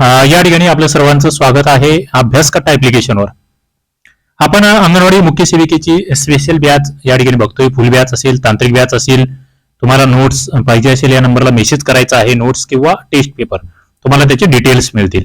या ठिकाणी आपल्या सर्वांचं स्वागत आहे अभ्यास कट्टा ऍप्लिकेशनवर आपण अंगणवाडी मुख्य सेविकेची स्पेशल बॅच या ठिकाणी बघतोय. फुल बॅच असेल तांत्रिक बॅच असेल तुम्हाला नोट्स पाहिजे असेल या नंबरला मेसेज करायचा आहे नोट्स किंवा टेस्ट पेपर तुम्हाला त्याचे डिटेल्स मिळतील.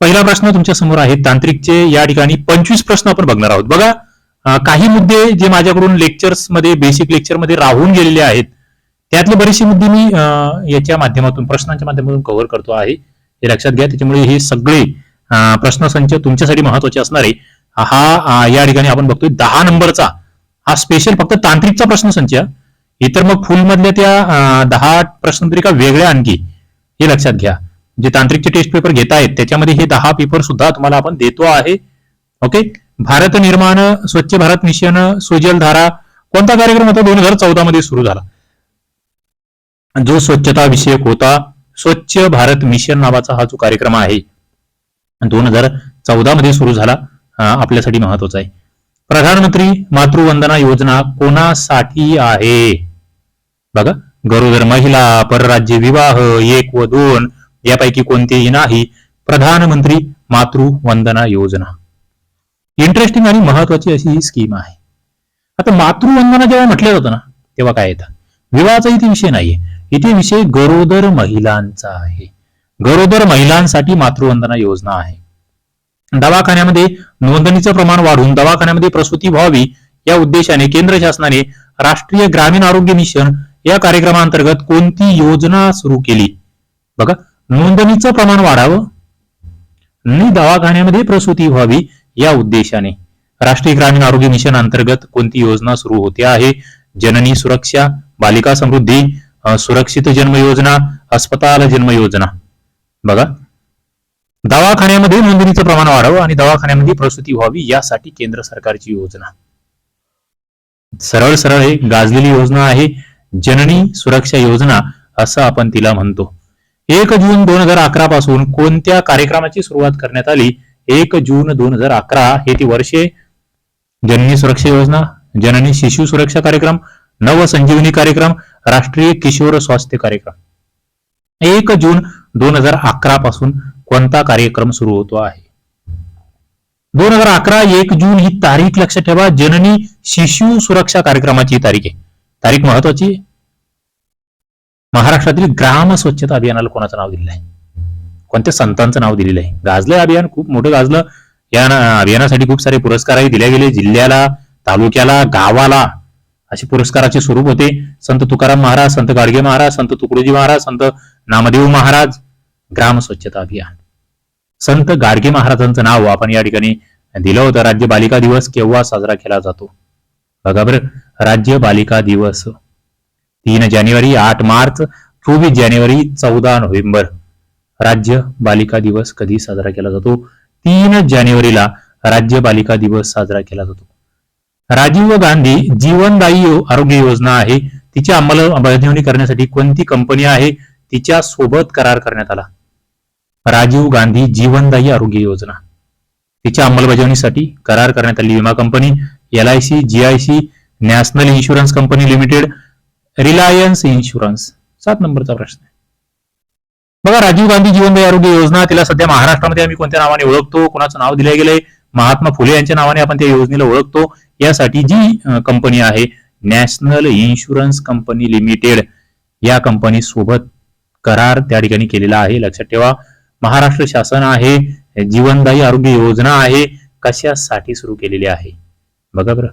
पहिला प्रश्न तुमच्यासमोर आहे तांत्रिकचे या ठिकाणी पंचवीस प्रश्न आपण बघणार आहोत. बघा काही मुद्दे जे माझ्याकडून लेक्चर्समध्ये बेसिक लेक्चरमध्ये राहून गेलेले आहेत त्यातले बरेचसे मुद्दे मी याच्या माध्यमातून प्रश्नांच्या माध्यमातून कव्हर करतो आहे. हे लक्षात घ्या. त्याच्यामुळे हे सगळे प्रश्नसंच तुमच्यासाठी महत्त्वाचे असणार आहे. हा या ठिकाणी आपण बघतोय दहा नंबरचा. हा स्पेशल फक्त तांत्रिकचा प्रश्नसंच इतर मग फुल मधल्या त्या दहा प्रश्नपत्रिका वेगळ्या आणखी हे लक्षात घ्या. जे तांत्रिकचे टेस्ट पेपर घेत आहेत त्याच्यामध्ये हे दहा पेपर सुद्धा तुम्हाला आपण देतो आहे. ओके? भारत निर्माण स्वच्छ भारत मिशन सुजल धारा कोणता कार्यक्रम होता? दोन हजार चौदा मध्ये सुरू झाला. जो स्वच्छता विषयक होता स्वच्छ भारत मिशन नावाचा हा जो कार्यक्रम आहे दोन हजार चौदा मध्ये सुरू झाला आपल्यासाठी महत्त्वाचा आहे. प्रधानमंत्री मातृवंदना योजना कोणासाठी आहे? बघा गरोदर महिला परराज्य विवाह एक व दोन यापैकी कोणतेही नाही प्रधानमंत्री मातृवंदना योजना. इंटरेस्टिंग आणि महत्वाची अशी ही स्कीम आहे. आता मातृवंदना जेव्हा म्हटलं जातं ना तेव्हा काय येतं? विवाहाचा इथे विषय नाहीये. इथे विषय गरोदर महिलांचा आहे. गरोदर महिलांसाठी मातृवंदना योजना आहे. दवाखान्यामध्ये नोंदणीचं प्रमाण वाढून दवाखान्यामध्ये प्रसूती व्हावी या उद्देशाने केंद्र शासनाने राष्ट्रीय ग्रामीण आरोग्य मिशन या कार्यक्रमांतर्गत कोणती योजना सुरू केली? बघा नोंदणीचं प्रमाण वाढावं आणि दवाखान्यामध्ये प्रसूती व्हावी या उद्देशाने राष्ट्रीय ग्रामीण आरोग्य मिशन अंतर्गत कोणती योजना सुरू होते आहे? जननी सुरक्षा बालिका समृद्धी सुरक्षित जन्म योजना अस्पताल जन्म योजना बघा. दवाखान्यामध्ये नोंदणीचं प्रमाण वाढावं आणि दवाखान्यामध्ये प्रसूती व्हावी यासाठी केंद्र सरकारची योजना. सरळ सरळ हे गाजलेली योजना आहे. जननी सुरक्षा योजना असं आपण तिला म्हणतो. एक जून दोन हजार अकरा पासून कोणत्या कार्यक्रमाची सुरुवात करण्यात आली? एक जून दोन हजार अकरा हे ती वर्षे. जननी सुरक्षा योजना जननी शिशु सुरक्षा कार्यक्रम नव संजीवनी कार्यक्रम राष्ट्रीय किशोर स्वास्थ्य कार्यक्रम. एक जून दोन हजार अकरा पासून कोणता कार्यक्रम सुरू होतो आहे? दोन हजार अकरा एक जून ही तारीख लक्षात ठेवा. जननी शिशु सुरक्षा कार्यक्रमाची तारीख आहे. तारीख महत्वाची आहे. महाराष्ट्रातील ग्राम स्वच्छता अभियानाला कोणाचं नाव दिलेलं आहे? कोणत्या संतांचं नाव दिलेलं आहे? गाजलंय अभियान खूप मोठं गाजलं. या अभियानासाठी खूप सारे पुरस्कारही दिले गेले. जिल्ह्याला तालुक्याला गावाला. असे पुरस्काराचे स्वरूप होते. संत तुकाराम महाराज संत गाडगे महाराज संत तुकडोजी महाराज संत नामदेव महाराज ग्राम स्वच्छता अभियान. संत गाडगे महाराजांचं नाव आपण या ठिकाणी दिलं होतं. राज्य बालिका दिवस केव्हा साजरा केला जातो? बघा बरं राज्य बालिका दिवस. तीन जानेवारी आठ मार्च चोवीस जानेवारी चौदा नोव्हेंबर. राज्य बालिका दिवस कधी साजरा केला जातो? तीन जानेवारीला राज्य बालिका दिवस साजरा केला जातो. राजीव गांधी जीवनदायी आरोग्य योजना आहे. तिची अंमलबजावणी करण्यासाठी कोणती कंपनी आहे? तिच्या सोबत करार करण्यात आला. राजीव गांधी जीवनदायी आरोग्य योजना. तिच्या अंमलबजावणीसाठी करार करण्यात आली विमा company L I C GIC national insurance company limited Reliance insurance सात नंबरचा प्रश्न बघा राजीव गांधी जीवनदायी आरोग्य योजना तिला सध्या महाराष्ट्रामध्ये आम्ही कोणत्या नावाने ओळखतो? कोणाचं नाव दिलं गेलंय? महात्मा फुले यांच्या नावाने आपण त्या योजनेला ओळखतो. यासाठी जी कंपनी आहे नॅशनल इन्शुरन्स कंपनी लिमिटेड या कंपनी सोबत करार त्या ठिकाणी केलेला आहे. लक्षात ठेवा महाराष्ट्र शासन आहे जीवनदायी आरोग्य योजना आहे कशासाठी सुरू केलेली आहे? बघा बरं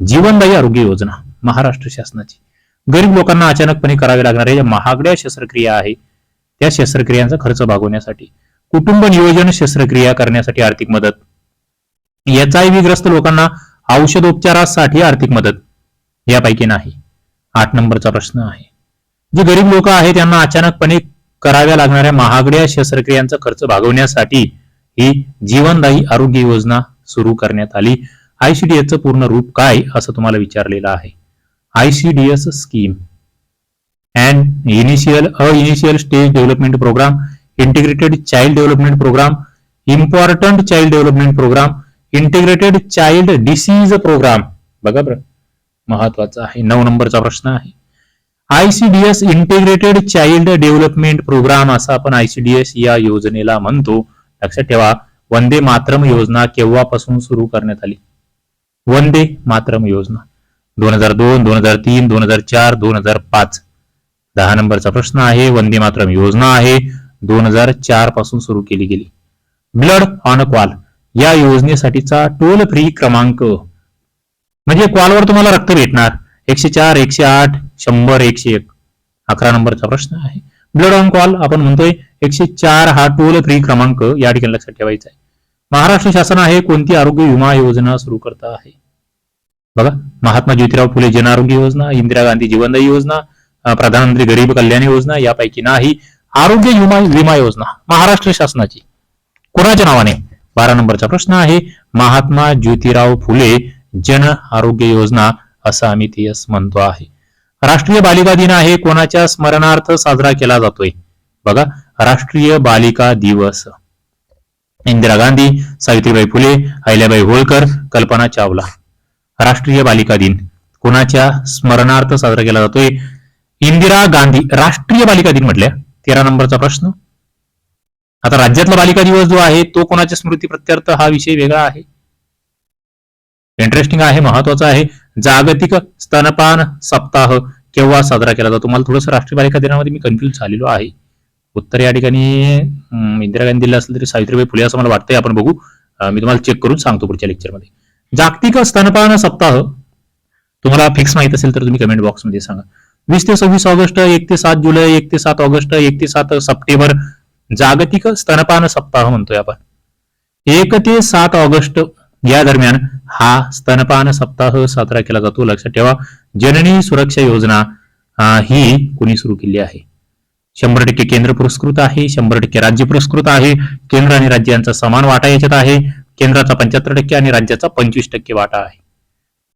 जीवनदायी आरोग्य योजना महाराष्ट्र शासनाची. गरीब लोकांना अचानकपणे कराव्या लागणाऱ्या ज्या महागड्या शस्त्रक्रिया आहे त्या शस्त्रक्रियांचा खर्च भागवण्यासाठी कुटुंब नियोजन शस्त्रक्रिया करण्यासाठी आर्थिक मदत. एच आय व्ही ग्रस्त लोकांना औषधोपचारासाठी आर्थिक मदत. यापैकी नाही. आठ नंबरचा प्रश्न आहे. जे गरीब लोक आहेत त्यांना अचानकपणे कराव्या लागणाऱ्या महागड्या शस्त्रक्रियांचा खर्च भागवण्यासाठी ही जीवनदायी आरोग्य योजना सुरू करण्यात आली. आयसीडीएसचं पूर्ण रूप काय असं तुम्हाला विचारलेलं आहे. ICDS scheme. And initial uh initial stage development programme integrated child development programme important child development programme integrated child disease programme बघा बरं. महत्त्वाचा आहे. नऊ नंबरचा प्रश्न आहे. ICDS integrated child development programme असा आपण आयसीडीएस या योजनेला म्हणतो. लक्षात ठेवा. वंदे मातरम योजना केव्हापासून सुरू करण्यात आली? वंदे मातरम योजना. दोन हजार दोन दोन हजार तीन दोन हजार चार दोन हजार पाच. दहा नंबरचा प्रश्न आहे. वंदे मातरम योजना आहे. दोन हजार चारपासून सुरू केली गेली. ब्लड ऑन कॉल या योजनेसाठीचा टोल फ्री क्रमांक. म्हणजे कॉलवर तुम्हाला रक्त भेटणार. एकशे चार एकशे आठ शंभर एकशे एक. अकरा नंबरचा प्रश्न आहे. ब्लड ऑन कॉल आपण म्हणतोय एकशे चार हा टोल फ्री क्रमांक या ठिकाणी लक्षात ठेवायचा आहे. महाराष्ट्र शासन आहे कोणती आरोग्य विमा योजना सुरू करत आहे? बघा महात्मा ज्योतिराव फुले जन आरोग्य योजना इंदिरा गांधी जीवनदायी योजना प्रधानमंत्री गरीब कल्याण योजना यापैकी नाही. आरोग्य विमा विमा योजना महाराष्ट्र शासनाची. कोणाच्या नावाने? बारा नंबरचा प्रश्न आहे. महात्मा ज्योतिराव फुले जन आरोग्य योजना असं आम्ही ते म्हणतो आहे. राष्ट्रीय बालिका दिन आहे. कोणाच्या स्मरणार्थ साजरा केला जातोय? बघा राष्ट्रीय बालिका दिवस. इंदिरा गांधी सावित्रीबाई फुले अहिल्याबाई होळकर कल्पना चावला. राष्ट्रीय बालिका दिन. कोणाच्या स्मरणार्थ साजरा केला जातोय? इंदिरा गांधी. राष्ट्रीय बालिका दिन म्हटल्या. तेरा नंबरचा प्रश्न. आता राज्यातला बालिका दिवस जो आहे तो कोणाच्या स्मृती प्रत्यर्थ हा विषय वेगळा आहे. इंटरेस्टिंग आहे महत्त्वाचा आहे. जागतिक स्तनपान सप्ताह केव्हा साजरा केला जातो? मला थोडंसं राष्ट्रीय बालिका दिनामध्ये मी कन्फ्युज झालेलो आहे. उत्तर या ठिकाणी इंदिरा गांधी दिलं असलं तरी सावित्रीबाई फुले असं मला वाटतंय. आपण बघू. मी तुम्हाला चेक करून सांगतो पुढच्या लेक्चरमध्ये जागतिक स्तनपान सप्ताह तुम्हाला फिक्स माहीत असेल तर तुम्ही कमेंट बॉक्समध्ये सांगा. वीस ते सव्वीस ऑगस्ट एक ते सात जुलै एक ते सात ऑगस्ट एक ते सात सप्टेंबर जागतिक स्तनपान सप्ताह म्हणतोय आपण. एक ते सात ऑगस्ट या दरम्यान हा स्तनपान सप्ताह साजरा केला जातो. लक्षात ठेवा जननी सुरक्षा योजना ही कोणी सुरू केली आहे? शंभर टक्के केंद्र पुरस्कृत आहे शंभर टक्के राज्य पुरस्कृत आहे केंद्र आणि राज्यांचा समान वाटा याच्यात आहे केंद्राचा पंच्याहत्तर टक्के आणि राज्याचा पंचवीस टक्के वाटा आहे.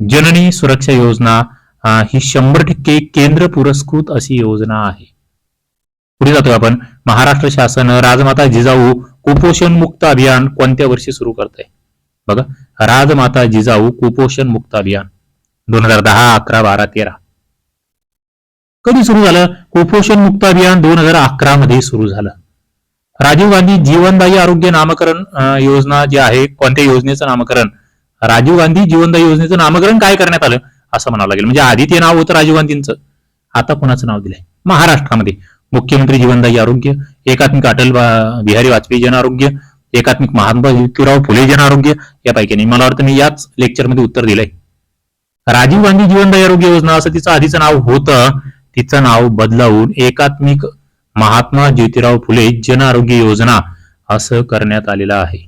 जननी सुरक्षा योजना ही शंभर टक्के केंद्र पुरस्कृत अशी योजना आहे. पुढे जातोय आपण. महाराष्ट्र शासन राजमाता जिजाऊ कुपोषण मुक्त अभियान कोणत्या वर्षी सुरू करत आहे बघा राजमाता जिजाऊ कुपोषण मुक्त अभियान. दोन हजार दहा अकरा बारा तेरा. कधी सुरू झालं? कुपोषण मुक्त अभियान दोन हजार अकरा मध्ये सुरू झालं. राजीव गांधी जीवनदायी आरोग्य नामकरण योजना जी आहे कोणत्या योजनेचं नामकरण? राजीव गांधी जीवनदायी योजनेचं नामकरण काय करण्यात आलं? असं म्हणावं लागेल. म्हणजे आधी ते नाव होतं राजीव गांधींचं. आता कोणाचं नाव दिलंय? महाराष्ट्रामध्ये. मुख्यमंत्री जीवनदायी आरोग्य एकात्मिक अटल बिहारी वाजपेयी जन आरोग्य एकात्मिक महात्मा ज्योतिराव फुले जन आरोग्य यापैकी नाही मला वाटतं मी याच लेक्चरमध्ये उत्तर दिलंय. राजीव गांधी जीवनदायी आरोग्य योजना असं तिचं आधीचं नाव होतं तिचं नाव बदलावून एकात्मिक महात्मा ज्योतिराव फुले जन आरोग्य योजना असं करण्यात आलेलं आहे.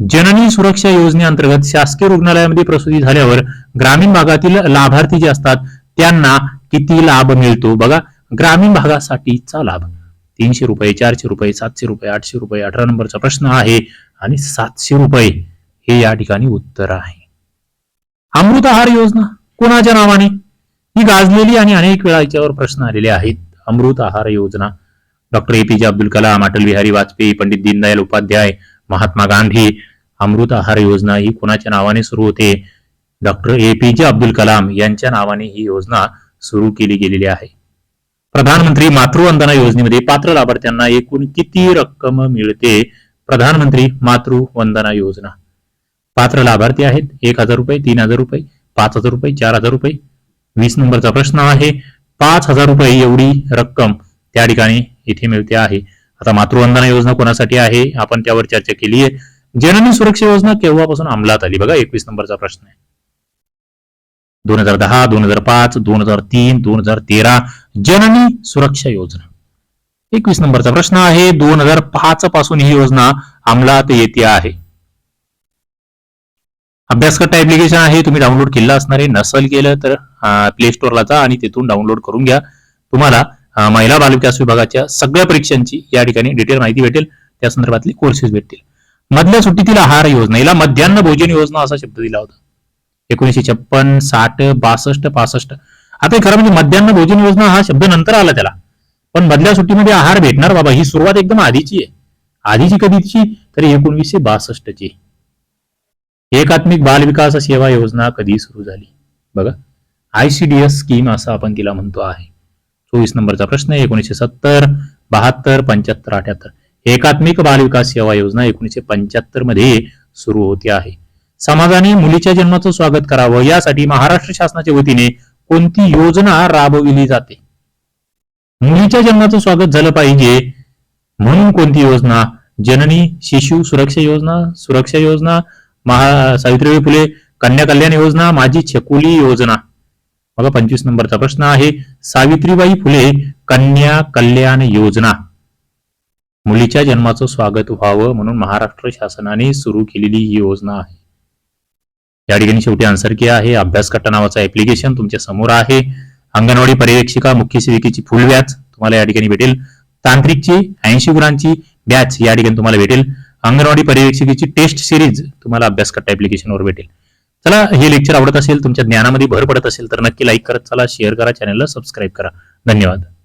जननी सुरक्षा योजनेअंतर्गत शासकीय रुग्णालयामध्ये प्रसूती झाल्यावर ग्रामीण भागातील लाभार्थी जे असतात त्यांना किती लाभ मिळतो? बघा ग्रामीण भागासाठीचा लाभ. तीनशे रुपये चारशे रुपये सातशे रुपये आठशे रुपये अठरा नंबरचा प्रश्न आहे आणि सातशे रुपये हे या ठिकाणी उत्तर आहे. अमृत आहार योजना कोणाच्या नावाने? ही गाजलेली आणि अनेक वेळा याच्यावर प्रश्न आलेले आहेत. अमृत आहार योजना. डॉक्टर एपीजे अब्दुल कलाम अटल बिहारी वाजपेयी पंडित दीनदयाल उपाध्याय महात्मा गांधी अमृत आहार योजना ही कोणाच्या नावाने सुरू होते? डॉक्टर एपीजे अब्दुल कलाम यांच्या नावाने ही योजना सुरू केली गेलेली आहे. प्रधानमंत्री मातृवंदना योजनेमध्ये पात्र लाभार्थ्यांना एकूण किती रक्कम मिळते? प्रधानमंत्री मातृवंदना योजना. पात्र लाभार्थी आहेत एक हजार रुपये तीन हजार रुपये पाच हजार रुपये चार हजार रुपये. वीस नंबरचा प्रश्न आहे पाच हजार रुपये एवढी रक्कम त्या ठिकाणी इथे मिळते आहे. आता मातृवंदना योजना कोणासाठी आहे? आपण त्यावर चर्चा केली आहे जननी सुरक्षा योजना केव्हापासून अंमलात आली? बघा एकवीस नंबरचा प्रश्न आहे. दोन हजार दहा दोन हजार पाच दोन हजार तीन दोन हजार तेरा जननी सुरक्षा योजना. एकवीस नंबरचा प्रश्न आहे दोन हजार पाच पासून ही योजना अंमलात येते आहे. अभ्यासकर्ता ऍप्लिकेशन आहे तुम्ही डाउनलोड केलं असणार आहे नसल केलं तर प्ले स्टोअरला जा आणि तिथून डाउनलोड करून घ्या. तुम्हाला महिला बालविकास विभागाच्या सगळ्या परीक्षांची या ठिकाणी डिटेल माहिती भेटेल. त्या संदर्भातली कोर्सेस भेटतील. मधल्या सुट्टीतील आहार योजना याला मध्यान्ह भोजन योजना असा शब्द दिला होता. एकोणीशे छप्पन साठ बासष्ट पासष्ट. आता खरं म्हणजे मध्यान्ह भोजन योजना हा शब्द नंतर आला त्याला. पण मधल्या सुट्टीमध्ये आहार भेटणार बाबा ही सुरुवात एकदम आधीची आहे. आधीची कधीची? तर एकोणीसशे बासष्टची. एकात्मिक बाल विकास सेवा योजना कधी सुरू झाली? बघा. आयसीडीएस स्कीम असं आपण तिला म्हणतो आहे. चोवीस नंबरचा प्रश्न एकोणीसशे सत्तर बहात्तर पंच्याहत्तर अठ्याहत्तर. एकात्मिक बाल विकास सेवा योजना एकोणीसशे पंच्याहत्तरमध्ये सुरू होते आहे. समाजाने मुलीच्या जन्माचं स्वागत करावं यासाठी महाराष्ट्र शासनाच्या वतीने कोणती योजना राबविली जाते? मुलीच्या जन्माचं स्वागत झालं पाहिजे म्हणून कोणती योजना? जननी शिशु सुरक्षा योजना सुरक्षा योजना महा सावित्रीबाई फुले कन्या कल्याण योजना माझी छकुली योजना. बघा पंचवीस नंबरचा प्रश्न आहे. सावित्रीबाई फुले कन्या कल्याण योजना. मुलीच्या जन्माचं स्वागत व्हावं म्हणून महाराष्ट्र शासनाने सुरू केलेली ही योजना आहे. या ठिकाणी शेवटी आन्सर किया आहे. अभ्यासकट्टा नावाचं ऍप्लिकेशन तुमच्यासमोर आहे. अंगणवाडी पर्यवेक्षिका मुख्य सेविकेची फुल व्याच तुम्हाला या ठिकाणी भेटेल. तांत्रिकची ऐंशी गुणांची बॅच या ठिकाणी तुम्हाला भेटेल. अंगणवाडी पर्यवेक्षिकेची टेस्ट सिरीज तुम्हाला अभ्यासकट्टा ऍप्लिकेशनवर भेटेल. चला हे लेक्चर आवडत असेल तुमच्या ज्ञानामध्ये भर पडत असेल तर नक्की लाईक करत चला शेअर करा चॅनलला सबस्क्राईब करा. धन्यवाद.